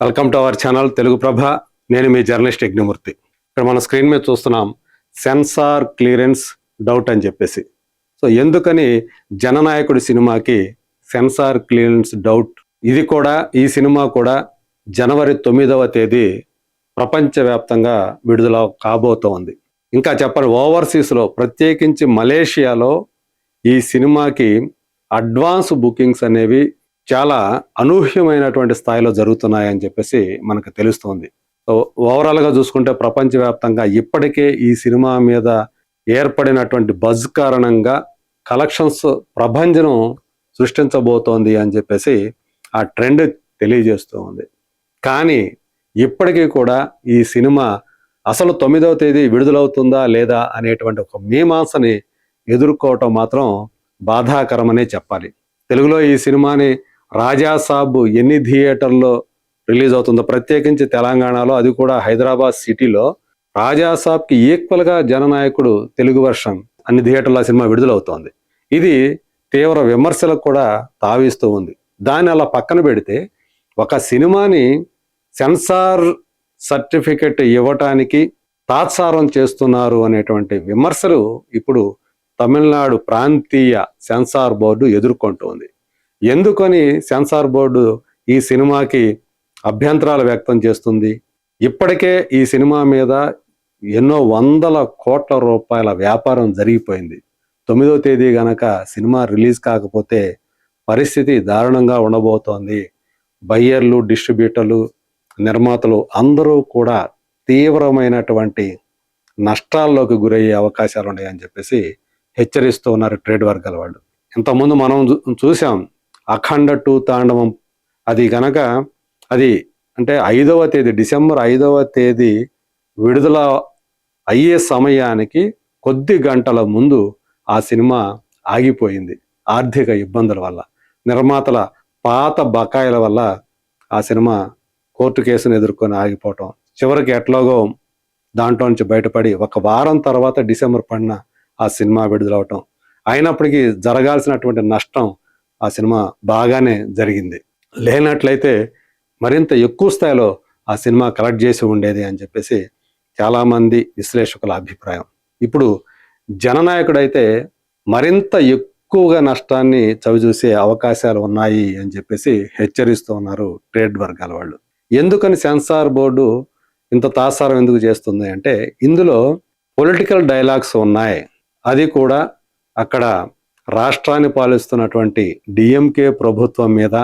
Welcome to our channel Telugu Prabha. నేను మీ journalist Yagnamurthy. ఇక్కడ మన స్క్రీన్ మీద చూస్తున్నాం సెన్సార్ క్లియరెన్స్ డౌట్ అని చెప్పేసి. సో ఎందుకని జననాయకుడి సినిమాకి సెన్సార్ క్లియరెన్స్ డౌట్? ఇది కూడా ఈ సినిమా కూడా జనవరి తొమ్మిదవ తేదీ ప్రపంచవ్యాప్తంగా విడుదల కాబోతోంది. ఇంకా చెప్పాలి ఓవర్సీస్లో ప్రత్యేకించి మలేషియాలో ఈ సినిమాకి అడ్వాన్స్ బుకింగ్స్ అనేవి చాలా అనూహ్యమైనటువంటి స్థాయిలో జరుగుతున్నాయని చెప్పేసి మనకు తెలుస్తోంది. సో ఓవరాల్గా చూసుకుంటే ప్రపంచవ్యాప్తంగా ఇప్పటికే ఈ సినిమా మీద ఏర్పడినటువంటి బజ్ కారణంగా కలెక్షన్స్ ప్రభంజనం సృష్టించబోతోంది అని చెప్పేసి ఆ ట్రెండ్ తెలియజేస్తూ ఉంది. కానీ ఇప్పటికీ కూడా ఈ సినిమా అసలు తొమ్మిదవ తేదీ విడుదలవుతుందా లేదా అనేటువంటి ఒక మీమాంసని ఎదుర్కోవటం మాత్రం బాధాకరమనే చెప్పాలి. తెలుగులో ఈ సినిమాని రాజాసాబ్ ఎన్ని థియేటర్లో రిలీజ్ అవుతుందో ప్రత్యేకించి తెలంగాణలో అది కూడా హైదరాబాద్ సిటీలో. రాజాసాబ్కి ఈక్వల్గా జననాయకుడు తెలుగు వర్షన్ అన్ని థియేటర్ల సినిమా విడుదలవుతోంది. ఇది తీవ్ర విమర్శలకు కూడా తావిస్తూ ఉంది. దాన్ని అలా పక్కన పెడితే ఒక సినిమాని సెన్సార్ సర్టిఫికెట్ ఇవ్వటానికి తాత్సారం చేస్తున్నారు అనేటువంటి విమర్శలు ఇప్పుడు తమిళనాడు ప్రాంతీయ సెన్సార్ బోర్డు ఎదుర్కొంటోంది. ఎందుకని సెన్సార్ బోర్డు ఈ సినిమాకి అభ్యంతరాలు వ్యక్తం చేస్తుంది? ఇప్పటికే ఈ సినిమా మీద ఎన్నో వందల కోట్ల రూపాయల వ్యాపారం జరిగిపోయింది. తొమ్మిదో తేదీ గనక సినిమా రిలీజ్ కాకపోతే పరిస్థితి దారుణంగా ఉండబోతోంది. బయ్యర్లు డిస్ట్రిబ్యూటర్లు నిర్మాతలు అందరూ కూడా తీవ్రమైనటువంటి నష్టాల్లోకి గురయ్యే అవకాశాలు ఉన్నాయని చెప్పేసి హెచ్చరిస్తూ ఉన్నారు ట్రేడ్ వర్గాల వాళ్ళు. ఇంతకుముందు మనం చూ- చూసాం అఖండ టూ తాండవం. అది గనక అది అంటే ఐదవ తేదీ డిసెంబర్ ఐదవ తేదీ విడుదల అయ్యే సమయానికి కొద్ది గంటల ముందు ఆ సినిమా ఆగిపోయింది ఆర్థిక ఇబ్బందుల వల్ల. నిర్మాతల పాత బకాయిల వల్ల ఆ సినిమా కోర్టు కేసును ఎదుర్కొని ఆగిపోవటం. చివరికి ఎట్లాగో దాంట్లో నుంచి బయటపడి ఒక వారం తర్వాత డిసెంబర్ పడిన ఆ సినిమా విడుదలవటం. అయినప్పటికీ జరగాల్సినటువంటి నష్టం ఆ సినిమా బాగానే జరిగింది. లేనట్లయితే మరింత ఎక్కువ స్థాయిలో ఆ సినిమా కలెక్ట్ చేసి ఉండేది అని చెప్పేసి చాలామంది విశ్లేషకుల అభిప్రాయం. ఇప్పుడు జననాయకుడైతే మరింత ఎక్కువగా నష్టాన్ని చవిచూసే అవకాశాలు ఉన్నాయి అని చెప్పేసి హెచ్చరిస్తూ ఉన్నారు ట్రేడ్ వర్గాల వాళ్ళు. ఎందుకని సెన్సార్ బోర్డు ఇంత తాసారం ఎందుకు చేస్తుంది అంటే ఇందులో పొలిటికల్ డైలాగ్స్ ఉన్నాయి. అది కూడా అక్కడ రాష్ట్రాన్ని పాలిస్తున్నటువంటి డిఎంకే ప్రభుత్వం మీద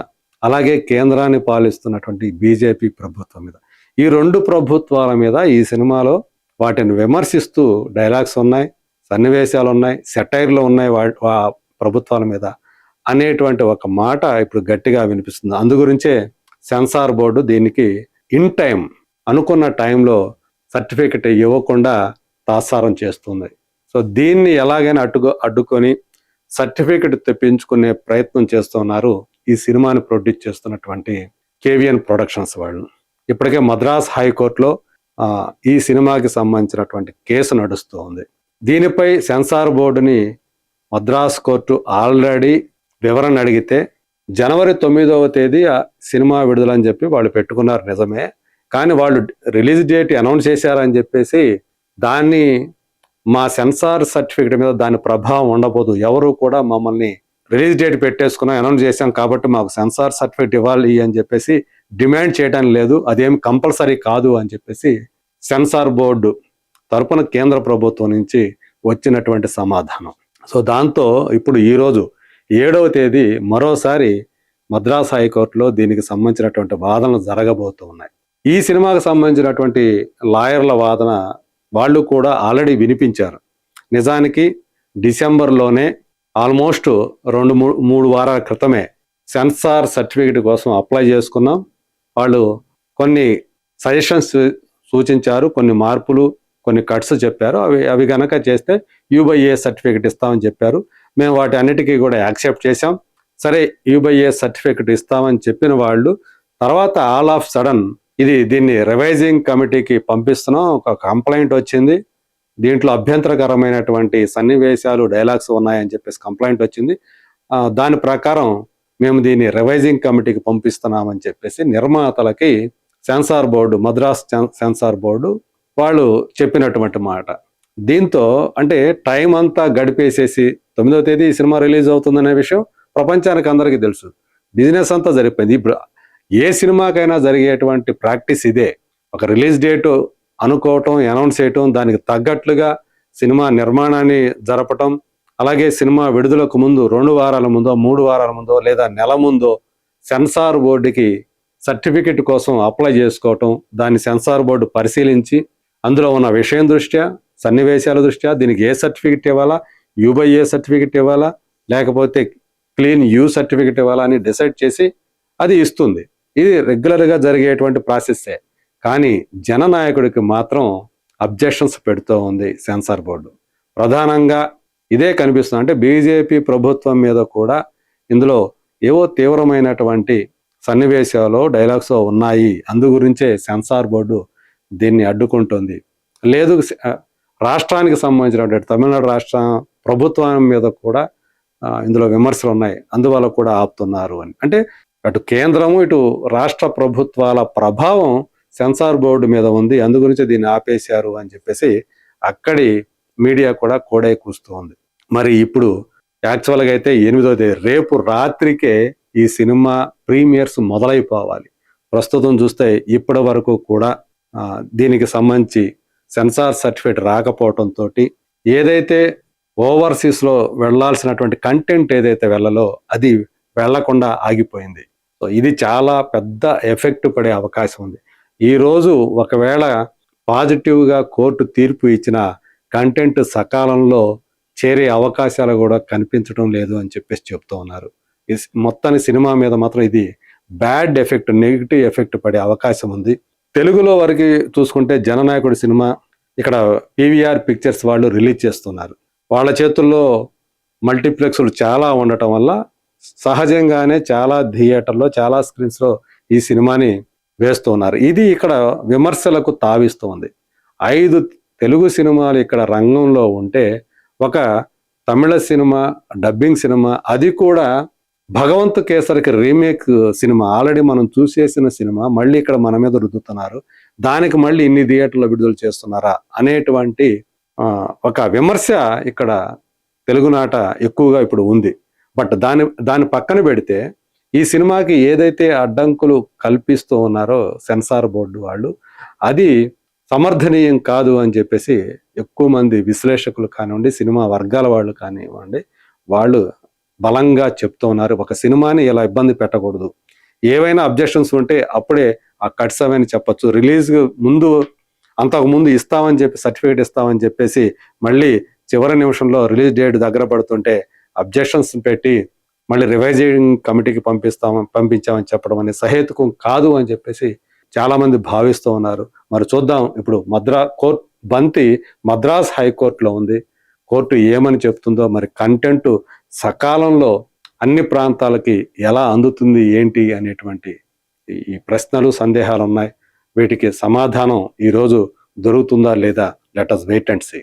అలాగే కేంద్రాన్ని పాలిస్తున్నటువంటి బీజేపీ ప్రభుత్వం మీద. ఈ రెండు ప్రభుత్వాల మీద ఈ సినిమాలో వాటిని విమర్శిస్తూ డైలాగ్స్ ఉన్నాయి సన్నివేశాలు ఉన్నాయి సెటైర్లు ఉన్నాయి వా- వా ప్రభుత్వాల మీద అనేటువంటి ఒక మాట ఇప్పుడు గట్టిగా వినిపిస్తుంది. అందు గురించే సెన్సార్ బోర్డు దీనికి ఇన్ టైం అనుకున్న టైంలో సర్టిఫికెట్ ఇవ్వకుండా తాత్సారం చేస్తుంది. సో దీన్ని ఎలాగైనా అడ్డుకో అడ్డుకొని సర్టిఫికెట్ తెప్పించుకునే ప్రయత్నం చేస్తున్నారు ఈ సినిమాని ప్రొడ్యూస్ చేస్తున్నటువంటి కేవిఎన్ ప్రొడక్షన్స్ వాళ్ళు. ఇప్పటికే మద్రాస్ హైకోర్టులో ఈ సినిమాకి సంబంధించినటువంటి కేసు నడుస్తూ ఉంది. దీనిపై సెన్సార్ బోర్డుని మద్రాస్ కోర్టు ఆల్రెడీ వివరణ అడిగితే జనవరి తొమ్మిదవ తేదీ ఆ సినిమా విడుదలని చెప్పి వాళ్ళు పెట్టుకున్నారు నిజమే. కానీ వాళ్ళు రిలీజ్ డేట్ అనౌన్స్ చేశారని చెప్పేసి దాన్ని మా సెన్సార్ సర్టిఫికేట్ మీద దాని ప్రభావం ఉండబోదు. ఎవరు కూడా మమ్మల్ని రిలీజ్ డేట్ పెట్టేసుకున్నాం అనౌన్స్ చేశాం కాబట్టి మాకు సెన్సార్ సర్టిఫికేట్ ఇవ్వాలి అని చెప్పేసి డిమాండ్ చేయడం లేదు. అదేం కంపల్సరీ కాదు అని చెప్పేసి సెన్సార్ బోర్డు తరపున కేంద్ర ప్రభుత్వం నుంచి వచ్చినటువంటి సమాధానం. సో దాంతో ఇప్పుడు ఈరోజు ఏడవ తేదీ మరోసారి మద్రాస్ హైకోర్టులో దీనికి సంబంధించినటువంటి వాదనలు జరగబోతూ ఉన్నాయి. ఈ సినిమాకు సంబంధించినటువంటి లాయర్ల వాదన వాళ్ళు కూడా ఆల్రెడీ వినిపించారు. నిజానికి డిసెంబర్లోనే ఆల్మోస్ట్ రెండు మూడు మూడు వారాల క్రితమే సెన్సార్ సర్టిఫికేట్ కోసం అప్లై చేసుకున్నాం. వాళ్ళు కొన్ని సజెషన్స్ సూచించారు కొన్ని మార్పులు కొన్ని కట్స్ చెప్పారు. అవి అవి కనుక చేస్తే యూబైఏ సర్టిఫికేట్ ఇస్తామని చెప్పారు. మేము వాటి అన్నిటికీ కూడా యాక్సెప్ట్ చేసాం సరే యూబైఏ సర్టిఫికేట్ ఇస్తామని చెప్పిన వాళ్ళు తర్వాత ఆల్ ఆఫ్ సడన్ ఇది దీన్ని రివైజింగ్ కమిటీకి పంపిస్తున్నాం. ఒక కంప్లైంట్ వచ్చింది. దీంట్లో అభ్యంతరకరమైనటువంటి సన్నివేశాలు డైలాగ్స్ ఉన్నాయని చెప్పేసి కంప్లైంట్ వచ్చింది. దాని ప్రకారం మేము దీన్ని రివైజింగ్ కమిటీకి పంపిస్తున్నామని చెప్పేసి నిర్మాతలకి సెన్సార్ బోర్డు మద్రాస్ సెన్- సెన్సార్ బోర్డు వాళ్ళు చెప్పినటువంటి మాట. దీంతో అంటే టైం అంతా గడిపేసేసి తొమ్మిదవ తేదీ ఈ సినిమా రిలీజ్ అవుతుందనే విషయం ప్రపంచానికి అందరికీ తెలుసు. బిజినెస్ అంతా జరిగిపోయింది. ఇప్పుడు ఏ సినిమాకైనా జరిగేటువంటి ప్రాక్టీస్ ఇదే. ఒక రిలీజ్ డేటు అనుకోవటం అనౌన్స్ చేయటం దానికి తగ్గట్లుగా సినిమా నిర్మాణాన్ని జరపటం అలాగే సినిమా విడుదలకు ముందు రెండు వారాల ముందో మూడు వారాల ముందో లేదా నెల ముందో సెన్సార్ బోర్డుకి సర్టిఫికెట్ కోసం అప్లై చేసుకోవటం దాన్ని సెన్సార్ బోర్డు పరిశీలించి అందులో ఉన్న విషయం దృష్ట్యా సన్నివేశాల దృష్ట్యా దీనికి ఏ సర్టిఫికెట్ ఇవ్వాలా యూబై ఏ సర్టిఫికెట్ ఇవ్వాలా లేకపోతే క్లీన్ యూ సర్టిఫికెట్ ఇవ్వాలా అని డిసైడ్ చేసి అది ఇస్తుంది. ఇది రెగ్యులర్గా జరిగేటువంటి ప్రాసెస్సే కానీ జననాయకుడికి మాత్రం అబ్జెక్షన్స్ పెడుతూ ఉంది సెన్సార్ బోర్డు. ప్రధానంగా ఇదే కనిపిస్తుంది. అంటే బీజేపీ ప్రభుత్వం మీద కూడా ఇందులో ఏవో తీవ్రమైనటువంటి సన్నివేశాలు డైలాగ్స్ ఉన్నాయి. అందు గురించే సెన్సార్ బోర్డు దీన్ని అడ్డుకుంటుంది. లేదు రాష్ట్రానికి సంబంధించినటువంటి తమిళనాడు రాష్ట్ర ప్రభుత్వం మీద కూడా ఇందులో విమర్శలు ఉన్నాయి అందువల్ల కూడా ఆపుతున్నారు అని. అంటే అటు కేంద్రము ఇటు రాష్ట్ర ప్రభుత్వాల ప్రభావం సెన్సార్ బోర్డు మీద ఉంది. అందు గురించి దీన్ని ఆపేశారు అని చెప్పేసి అక్కడి మీడియా కూడా కోడై కూస్తూ ఉంది మరి ఇప్పుడు యాక్చువల్గా అయితే ఎనిమిదో తేదీ రేపు రాత్రికే ఈ సినిమా ప్రీమియర్స్ మొదలైపోవాలి. ప్రస్తుతం చూస్తే ఇప్పటి వరకు కూడా దీనికి సంబంధించి సెన్సార్ సర్టిఫికేట్ రాకపోవడంతో ఏదైతే ఓవర్సీస్లో వెళ్ళాల్సినటువంటి కంటెంట్ ఏదైతే వెళ్ళలో అది వెళ్ళకుండా ఆగిపోయింది. సో ఇది చాలా పెద్ద ఎఫెక్ట్ పడే అవకాశం ఉంది. ఈ రోజు ఒకవేళ పాజిటివ్గా కోర్టు తీర్పు ఇచ్చిన కంటెంట్ సకాలంలో చేరే అవకాశాలు కూడా కనిపించడం లేదు అని చెప్పేసి చెప్తూ ఉన్నారు. ఈ మొత్తాన్ని సినిమా మీద మాత్రం ఇది బ్యాడ్ ఎఫెక్ట్ నెగిటివ్ ఎఫెక్ట్ పడే అవకాశం ఉంది. తెలుగులో వరకు చూసుకుంటే జననాయకుడి సినిమా ఇక్కడ పీవీఆర్ పిక్చర్స్ వాళ్ళు రిలీజ్ చేస్తున్నారు. వాళ్ళ చేతుల్లో మల్టీప్లెక్స్లు చాలా ఉండటం వల్ల సహజంగానే చాలా థియేటర్లో చాలా స్క్రీన్స్లో ఈ సినిమాని వేస్తున్నారు. ఇది ఇక్కడ విమర్శలకు తావిస్తుంది. ఐదు తెలుగు సినిమాలు ఇక్కడ రంగంలో ఉంటే ఒక తమిళ సినిమా డబ్బింగ్ సినిమా అది కూడా భగవంత్ కేసరికి రీమేక్ సినిమా ఆల్రెడీ మనం చూసేసిన సినిమా మళ్ళీ ఇక్కడ మన మీద రుద్దుతున్నారు. దానికి మళ్ళీ ఇన్ని థియేటర్లో విడుదల చేస్తున్నారా అనేటువంటి ఒక విమర్శ ఇక్కడ తెలుగునాట ఎక్కువగా ఇప్పుడు ఉంది. బట్ దాని దాని పక్కన పెడితే ఈ సినిమాకి ఏదైతే అడ్డంకులు కల్పిస్తూ ఉన్నారో సెన్సార్ బోర్డు వాళ్ళు అది సమర్థనీయం కాదు అని చెప్పేసి ఎక్కువ మంది విశ్లేషకులు కానివ్వండి సినిమా వర్గాల వాళ్ళు కానివ్వండి వాళ్ళు బలంగా చెప్తూ ఉన్నారు. ఒక సినిమాని ఇలా ఇబ్బంది పెట్టకూడదు. ఏవైనా అబ్జెక్షన్స్ ఉంటే అప్పుడే ఆ కట్స్ అవని చెప్పొచ్చు. రిలీజ్ ముందు అంతకు ముందు ఇస్తామని చెప్పి సర్టిఫికేట్ ఇస్తామని చెప్పేసి మళ్ళీ చివరి నిమిషంలో రిలీజ్ డేట్ దగ్గర పడుతుంటే అబ్జెక్షన్స్ పెట్టి మళ్ళీ రివైజింగ్ కమిటీకి పంపిస్తాం పంపించామని చెప్పడం అనేది సహేతుకం కాదు అని చెప్పేసి చాలామంది భావిస్తూ ఉన్నారు. మరి చూద్దాం. ఇప్పుడు మద్రా కోర్ట్ బంతి మద్రాస్ హైకోర్టులో ఉంది. కోర్టు ఏమని చెప్తుందో మరి కంటెంట్ సకాలంలో అన్ని ప్రాంతాలకి ఎలా అందుతుంది ఏంటి అనేటువంటి ఈ- ఈ ప్రశ్నలు సందేహాలు ఉన్నాయి. వీటికి సమాధానం ఈరోజు దొరుకుతుందా లేదా? Let us wait and see